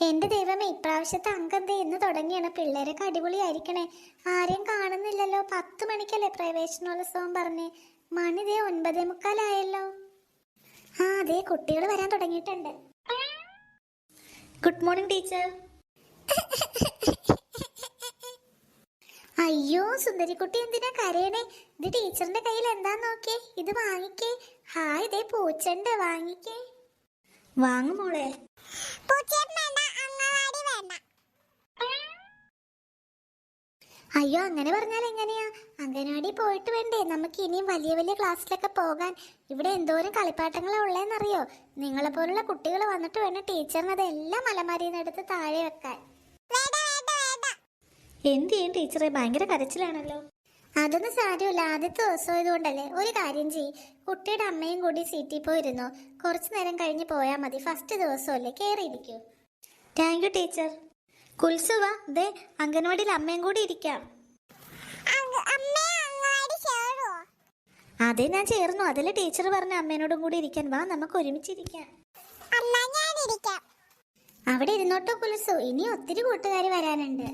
എന്റെ ദൈവമേ ഇപ്രാവശ്യത്തെ അങ്കന്ത ഇന്ന് തുടങ്ങിയാണ്. പിള്ളേരൊക്കെ അടിപൊളിയായിരിക്കണേ. ആരെയും കാണുന്നില്ലല്ലോ. പത്ത് മണിക്കല്ലേ പ്രവേശനോത്സവം പറഞ്ഞ്. മണി ദേ ഒൻപതേ മുക്കാലായല്ലോ. ആ അതെ കുട്ടികൾ വരാൻ തുടങ്ങിയിട്ടുണ്ട്. Good morning teacher. അയ്യോ സുന്ദരി കുട്ടി എന്തിനാ കരയണേ? ഇത് ടീച്ചറിന്റെ കയ്യിൽ എന്താ നോക്കിയേ ഇത് വാങ്ങിക്കേ. ഹായ് ഇതേ പൂച്ചണ്ട് വാങ്ങിക്കേ. വാങ്ങു മോളെ അയ്യോ അങ്ങനെ പറഞ്ഞാൽ എങ്ങനെയാ? അംഗനവാടി പോയിട്ട് വേണ്ടേ? നമുക്ക് ഇനിയും വലിയ വലിയ ക്ലാസ്സിലൊക്കെ പോകാൻ. ഇവിടെ എന്തോരം കളിപ്പാട്ടങ്ങളാ ഉള്ളതെന്നറിയോ നിങ്ങളെ പോലുള്ള കുട്ടികൾ വന്നിട്ട് വേണം ടീച്ചറിന് അതെല്ലാം അലമാരിയിൽ നിന്ന് എടുത്ത് താഴെ വെക്കാൻ. എന്ത് ചെയ്യും ടീച്ചറെ? ഭയങ്കര കരച്ചിലാണല്ലോ. അതൊന്നും സാരമില്ല. ആദ്യത്തെ ദിവസം ആയതുകൊണ്ടല്ലേ? ഒരു കാര്യം ചെയ്യ്. കുട്ടിയുടെ അമ്മയും കൂടി സീറ്റിൽ പോയിരുന്നോ. കുറച്ചു നേരം കഴിഞ്ഞ് പോയാൽ മതി. ഫസ്റ്റ് ദിവസമല്ലേ? കയറിയിരിക്കൂ താങ്ക് യു ടീച്ചർ. കുൽസുവ ദേ അംഗൻവാടിയിൽ അമ്മയും കൂടി ഇരിക്കാം. അതെ ഞാൻ ചേർന്നു. അതിലെ ടീച്ചർ പറഞ്ഞു അമ്മേനോടും കൂടി ഇരിക്കാൻ വാ നമുക്ക് ഒരുമിച്ചിരിക്കാം. അവിടെ ഇരുന്നോട്ടോ കുൽസു ഇനി ഒത്തിരി കൂട്ടുകാർ വരാനുണ്ട്.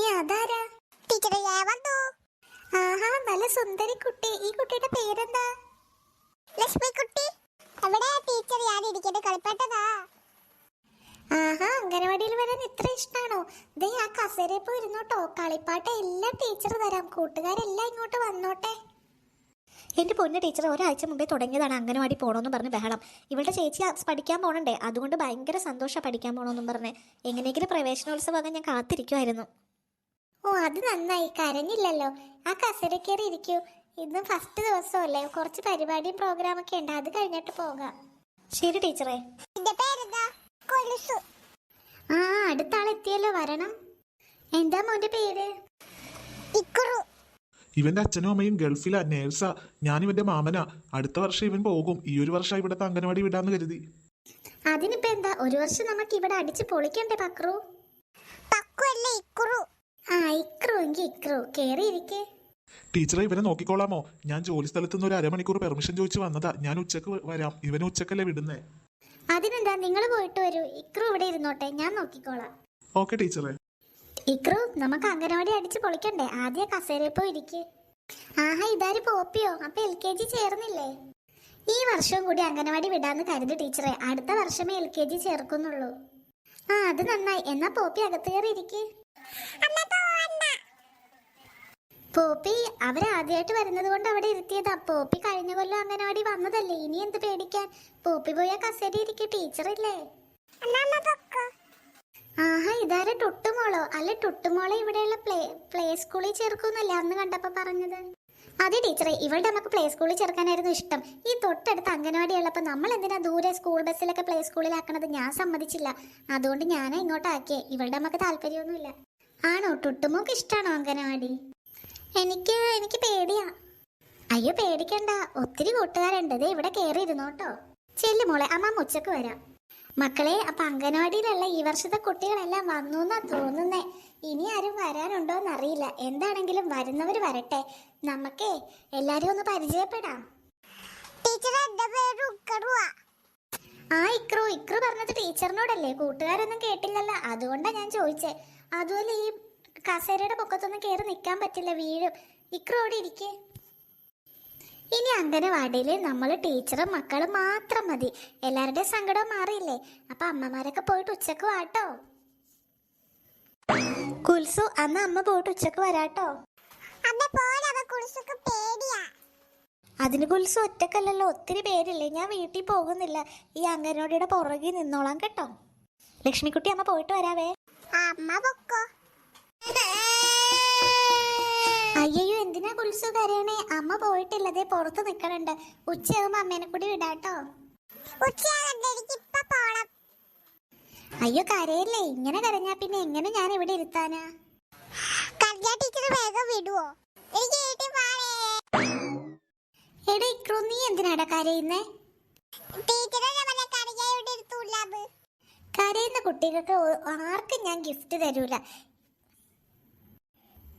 ഈ അതാരാ? ആഹാ നല്ല സുന്ദരി കുട്ടി. ഈ കുട്ടിയുടെ പേരെന്താ? ലക്ഷ്മിക്കുട്ടി. അവിടെ ടീച്ചർ? ഞാൻ ഇരിക്കട്ടെ കളിപ്പാട്ടതാ. ആഹാ അംഗനവാടിയിൽ ഇത്ര ഇഷ്ടാണോ? ദേ ആ കസേരയിൽ പോയി ഇരുന്നോട്ടോ. കളിപ്പാട്ട് എല്ലാം ടീച്ചർ തരാം. കൂട്ടുകാരെല്ലാം ഇങ്ങോട്ട് വന്നോട്ടെ. എന്റെ പൊന്നു ടീച്ചർ ഒരാഴ്ച മുമ്പേ തുടങ്ങിയതാണ് അംഗനവാടി പോകണമെന്ന് പറഞ്ഞ് ബഹളം. ഇവളുടെ ചേച്ചി പഠിക്കാൻ പോകണ്ടേ അതുകൊണ്ട് ഭയങ്കര സന്തോഷമാണ് പഠിക്കാൻ പോകണമെന്നും പറഞ്ഞ്. എങ്ങനെയെങ്കിലും പ്രവേശനോത്സവം ഞാൻ കാത്തിരിക്കുമായിരുന്നു ഓ അത് നന്നായി. കരഞ്ഞില്ലല്ലോ. ആ കസേര കയറി ഇരിക്കൂ. ഇന്ന് ഫസ്റ്റ് ദിവസമല്ലേ. കുറച്ച് പരിപാടിയും പ്രോഗ്രാമൊക്കെ ഉണ്ട്. അത് കഴിഞ്ഞിട്ട് പോകാം. ശരി ടീച്ചറെ. പേരെന്താ? കൊലുസു. ആ അടുത്ത ആളെത്തിയല്ലോ വരണം. എന്താ മോന്റെ പേര്? ഇക്കുറു. ഇവന്റെ അച്ഛനും അമ്മയും ഗൾഫിലാ നേഴ്സാ. ഞാൻ ഇവന്റെ മാമനാ. അടുത്ത വർഷം ഇവൻ പോകും. ഈ ഒരു വർഷം ഇവിടുത്തെ അംഗനവാടി വിടാന്ന് കരുതി. അതിനിപ്പോ എന്താ? ഒരു വർഷം നമുക്ക് ഇവിടെ അടിച്ച് പൊളിക്കണ്ടേ പക്രു? പക്കു അല്ല ഇക്കുറു? ആ ഇക്രു എങ്കിൽ ഇക്രു കേറി ഇരിക്കേ ടീച്ചറെ ഇവനെ നോക്കിക്കോളാമോ? ഞാൻ ജോലി സ്ഥലത്ത് നിന്ന് ഒരു അരമണിക്കൂർ പെർമിഷൻ ചോദിച്ചു വന്നതാ. ഞാൻ ഉച്ചയ്ക്ക് വരാം. ഇവനെ ഉച്ചക്കല്ലേ വിടുന്നേ? അതിനെന്താ നിങ്ങൾ പോയിട്ട് വരൂ. ഇക്രു ഇവിടെ ഇരുന്നോട്ടെ. ഞാൻ നോക്കിക്കോളാം. ഓക്കെ ടീച്ചറെ. ഇക്രു നമുക്ക് അംഗനവാടി അടിച്ച് പൊളിക്കണ്ടേ? ആദ്യ കസേരയിൽ പോയി ഇരിക്ക്. ആഹാ ഇതാര് പോപ്പിയോ അപ്പൊ എൽ കെ ജി ചേർന്നില്ലേ? ഈ വർഷവും കൂടി അംഗനവാടി വിടാന്ന് കരുതി ടീച്ചറെ. അടുത്ത വർഷമേ എൽ കെ ജി ചേർക്കുന്നുള്ളൂ. ആ അത് നന്നായി. എന്നാ പോപ്പി അകത്ത് കയറി ഇരിക്ക്. പോപ്പി അവരാദ്യമായിട്ട് വരുന്നത് കൊണ്ട് അവിടെ ഇരുത്തിയതാ. പോപ്പി കഴിഞ്ഞ കൊല്ലം അംഗനവാടി വന്നതല്ലേ? ഇനി എന്ത് പേടിക്കാൻ? പോപ്പി പോയ കസേര ഇരിക്കും ടീച്ചർ ഇല്ലേ? പൊക്കോ. ആഹാ ഇതാരെ ടുട്ടുമോളോ? അല്ല ടുട്ടുമോളെ ഇവിടെയുള്ള പ്ലേ പ്ലേ സ്കൂളിൽ ചേർക്കുന്നല്ലേ അന്ന് കണ്ടപ്പോ പറഞ്ഞത്? അതെ ടീച്ചറെ ഇവളുടെ നമുക്ക് പ്ലേ സ്കൂളിൽ ചേർക്കാനായിരുന്നു ഇഷ്ടം. ഈ തൊട്ടടുത്ത് അംഗനവാടി ഉള്ളപ്പോ നമ്മൾ എന്തിനാ ദൂരെ സ്കൂൾ ബസ്സിലൊക്കെ പ്ലേ സ്കൂളിലാക്കണത് ഞാൻ സമ്മതിച്ചില്ല. അതുകൊണ്ട് ഞാനാ ഇങ്ങോട്ടാക്കിയേ. ഇവളുടെ നമുക്ക് താല്പര്യമൊന്നുമില്ല. ആണോ? ടുട്ടുമോക്ക് ഇഷ്ടമാണോ അംഗനവാടി? എനിക്ക് എനിക്ക് പേടിയാ. അയ്യോ പേടിക്കണ്ട. ഒത്തിരി കൂട്ടുകാരുണ്ട്. ദേ ഇവിടെ കയറി ഇരുന്നോട്ടോ ചെല്ലു മോളെ അമ്മ ഉച്ചയ്ക്ക് വരാം. മക്കളെ അപ്പൊ അംഗനവാടിയിലുള്ള ഈ വർഷത്തെ കുട്ടികളെല്ലാം വന്നു എന്നാ തോന്നുന്നേ. ഇനി ആരും വരാനുണ്ടോന്ന് അറിയില്ല എന്താണെങ്കിലും വരുന്നവർ വരട്ടെ. നമുക്കേ എല്ലാരും ഒന്ന് പരിചയപ്പെടാം. ടീച്ചർ എന്റെ പേര് ഉക്കറുവാ. ആ ഇക്രു ഇക്രു പറഞ്ഞത് ടീച്ചറിനോടല്ലേ? കൂട്ടുകാരൊന്നും കേട്ടില്ലല്ലോ. അതുകൊണ്ടാ ഞാൻ ചോദിച്ചേ. അതുപോലെ ഈ കസേരയുടെ പൊക്കത്തൊന്നും കയറി നിൽക്കാൻ പറ്റില്ല വീഴും. ഇക്രു അവിടെ ഇരിക്കേ. ഇനി അംഗനവാടിയിൽ നമ്മൾ ടീച്ചറും മക്കളും മാത്രം മതി. എല്ലാവരുടെയും സങ്കടവും മാറിയില്ലേ? അപ്പൊ അമ്മമാരൊക്കെ പോയിട്ട് ഉച്ചയ്ക്ക് വാട്ടോ? കുൽസു അന്ന് അമ്മ പോയിട്ട് ഉച്ചയ്ക്ക് വരാട്ടോ? അതിന് കുൽസു ഒറ്റക്കല്ലല്ലോ ഒത്തിരി പേരില്ലേ? ഞാൻ വീട്ടിൽ പോകുന്നില്ല. ഈ അംഗനവാടിയുടെ പുറകിൽ നിന്നോളാം കേട്ടോ. ലക്ഷ്മിക്കുട്ടി അമ്മ പോയിട്ട് വരാവേ. അമ്മ പൊക്കോ. അയ്യോ എന്തിനാ കുൽസു കരയണേ? അമ്മ പോയിട്ടില്ലതേ പുറത്ത് നിക്കണുണ്ട്. ഉച്ചയാകുമ്പോ അമ്മേനെ കൂടി വിടാട്ടോ. അയ്യോ കരയല്ലേ? ഇങ്ങനെ കരഞ്ഞാ പിന്നെ എങ്ങനെ ഞാൻ ഇവിടെ ഇരുത്താനാ? ടീച്ചർ വേഗം വിടുവോ? എനിക്ക് വീട്ടിൽ പോണേ. എടാ ഇക്രു നീ എന്തിനാടാ കരയുന്നേ? കരയുന്ന കുട്ടികൾക്ക് ആർക്കും ഞാൻ ഗിഫ്റ്റ് തരൂല.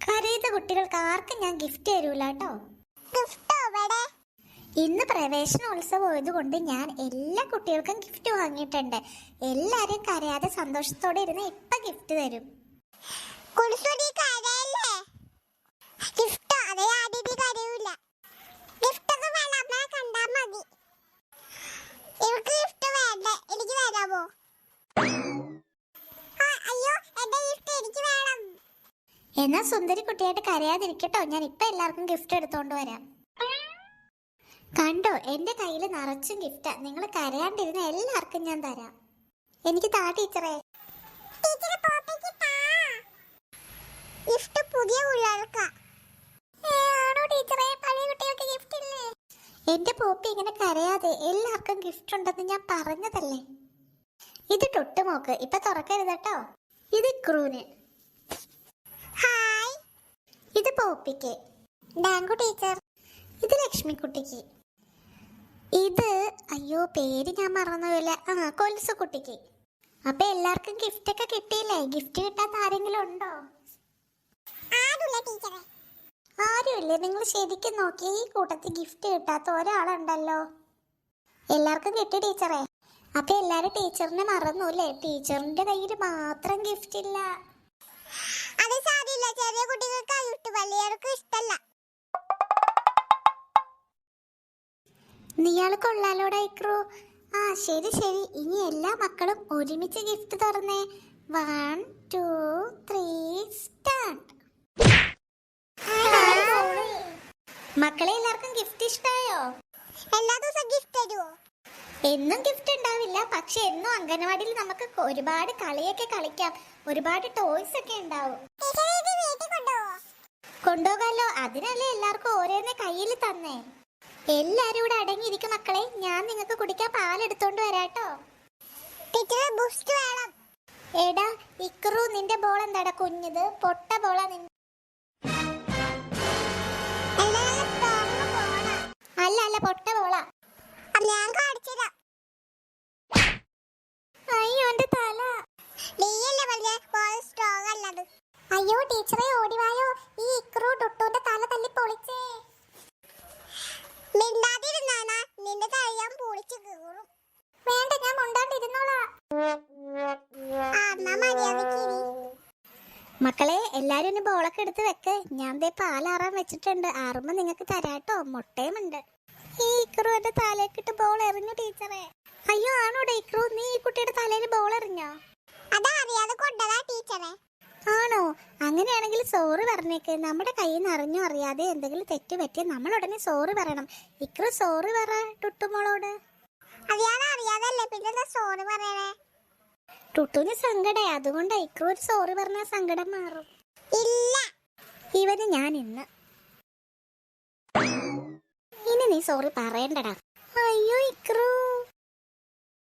കരയുന്ന കുട്ടികൾക്ക് ആർക്കും ഞാൻ ഗിഫ്റ്റ് തരൂല കേട്ടോ. ഇന്ന് പ്രവേശന ഇന്ന് പ്രവേശനോത്സവം ആയതുകൊണ്ട് ഞാൻ എല്ലാ കുട്ടികൾക്കും ഗിഫ്റ്റ് വാങ്ങിയിട്ടുണ്ട്. എല്ലാരും കരയാതെ സന്തോഷത്തോടെ ഇരുന്ന് ഇപ്പൊ ഗിഫ്റ്റ് തരും കുളിച്ചുടി കരയല്ലേ ഗിഫ്റ്റ് അതേ ആദ്യത്തെ കരയൂല ഗിഫ്റ്റ് ഒക്കെ വേണം അമ്മ കണ്ടാ മതി ഇവക്ക് ഗിഫ്റ്റ് വേണ്ട എനിക്ക് തരാമോ ആ, അയ്യോ എന്റെ ഗിഫ്റ്റ് എനിക്ക് വേണം എന്നാ സുന്ദരി കുട്ടിയായിട്ട് കരയാതിരിക്കട്ടോ. ഞാൻ ഇപ്പൊ എല്ലാവർക്കും ഗിഫ്റ്റ് എടുത്തോണ്ട് വരാം. കണ്ടോ? എന്റെ കയ്യിൽ നിറച്ചും ഗിഫ്റ്റാ നിങ്ങൾ കരയാണ്ടിരുന്ന എല്ലാവർക്കും ഞാൻ തരാം. എനിക്ക് താ ടീച്ചറേ. ഗിഫ്റ്റ് എന്റെ പോപ്പി ഇങ്ങനെ കരയാതെ എല്ലാവർക്കും ഗിഫ്റ്റ് ഉണ്ടെന്ന് ഞാൻ പറഞ്ഞതല്ലേ? ഇത് ടൊട്ടുമോക്ക്. ഇപ്പൊ തുറക്കരുത് കേട്ടോ. ഇത് ക്രൂന്. ഇത് പോപ്പിക്ക്. ഡാങ്കു ടീച്ചർ ഇത് ലക്ഷ്മിക്കുട്ടിക്ക്. ഇത് അയ്യോ പേര് ഞാൻ മറന്നുപോയില്ല. ആ കൊലുസു കുട്ടിക്ക് അപ്പൊ എല്ലാവർക്കും ഗിഫ്റ്റ് ഒക്കെ കിട്ടിയില്ലേ? ഗിഫ്റ്റ് കിട്ടാത്ത ആരെങ്കിലും ഉണ്ടോ? ആരുമില്ലേ. നിങ്ങൾ ശരിക്കും നോക്കി ഈ കൂട്ടത്തിൽ ഗിഫ്റ്റ് കിട്ടാത്ത ഒരാളുണ്ടല്ലോ. എല്ലാവർക്കും കിട്ടി ടീച്ചറെ. അപ്പൊ എല്ലാരും ടീച്ചറിനെ മറന്നു അല്ലേ ടീച്ചറിന്റെ കയ്യിൽ മാത്രം ഗിഫ്റ്റ് ഇല്ല. അത് സാരില്ല. ചെറിയ കുട്ടികൾക്ക് ഗിഫ്റ്റ് വലിയവർക്ക് ഇഷ്ടല്ല. നീയാൾ കൊള്ളാലോടാ ഇക്രു. ആ ശരി ശരി. ഇനി എല്ലാ മക്കളും ഒരുമിച്ച് ഗിഫ്റ്റ് തുറന്നേ. വൺ ടു ത്രീ സ്റ്റാർട്ട് മക്കളെ എല്ലാവർക്കും ഗിഫ്റ്റ് ഇഷ്ടായോ? എല്ലാ ദിവസം ഗിഫ്റ്റ് തരുമോ എന്നും ഗിഫ്റ്റ് ഉണ്ടാവില്ല. പക്ഷെ എന്നും അംഗനവാടിയിൽ നമുക്ക് ഒരുപാട് കളിയൊക്കെ കളിക്കാം. ഒരുപാട് ടോയ്സ് ഒക്കെ ഉണ്ടാവും. കൊണ്ടുപോകാലോ? അതിനല്ലേ എല്ലാവർക്കും ഓരോന്നെ കയ്യിൽ തന്നേ. എല്ലാരും ഇവിടെ അടങ്ങിയിരിക്കും മക്കളെ. ഞാൻ നിങ്ങൾക്ക് കുടിക്കാൻ പാലെടുത്തോണ്ട് വരാട്ടോ. എടാ ഇക്രു നിന്റെ ബോൾ എന്താടാ കുഞ്ഞത്? പൊട്ട ബോളാ നിന്റെ അല്ല അല്ല പൊട്ട ബോളാ ഞാൻ മക്കളെ എല്ലാരും ഒന്ന് ബോളൊക്കെ എടുത്ത് വെക്ക്. ഞാൻ ദേ പാലാറാൻ വെച്ചിട്ടുണ്ട്. ആറുമ്പോ നിങ്ങൾക്ക് തരാട്ടോ. മുട്ടയും ഉണ്ട് ഈ ഇക്രുവിന്റെ തലേക്കിട്ട് ബോൾ എറിഞ്ഞു ടീച്ചറെ. അയ്യോ ആണോടെ ഇക്രു? നീ ഈ കുട്ടിയുടെ തലയിൽ ബോൾ എറിഞ്ഞോ? അറിയാതെ കൊണ്ടതാ ടീച്ചറെ. ആണോ? അങ്ങനെയാണെങ്കിൽ സോറി പറഞ്ഞേക്ക്. നമ്മുടെ കയ്യിൽ നിന്ന് അറിഞ്ഞോ അറിയാതെ എന്തെങ്കിലും തെറ്റ് പറ്റി നമ്മൾ ഉടനെ സോറി പറയണം. ഇക്രു സോറി പറ ടുട്ടുമോളോട്. അറിയാതെ അറിയാതല്ലേ പിന്നെ സോറി പറയണേ? ടുട്ടുവിന് സങ്കടേ. അതുകൊണ്ട് ഇക്രു ഒരു സോറി പറഞ്ഞാൽ സങ്കടം മാറും. ഇല്ല. ഇവന് ഞാൻ ഇന്ന്. ഇനി നീ സോറി പറയണ്ടടാ. അയ്യോ ഇക്രു.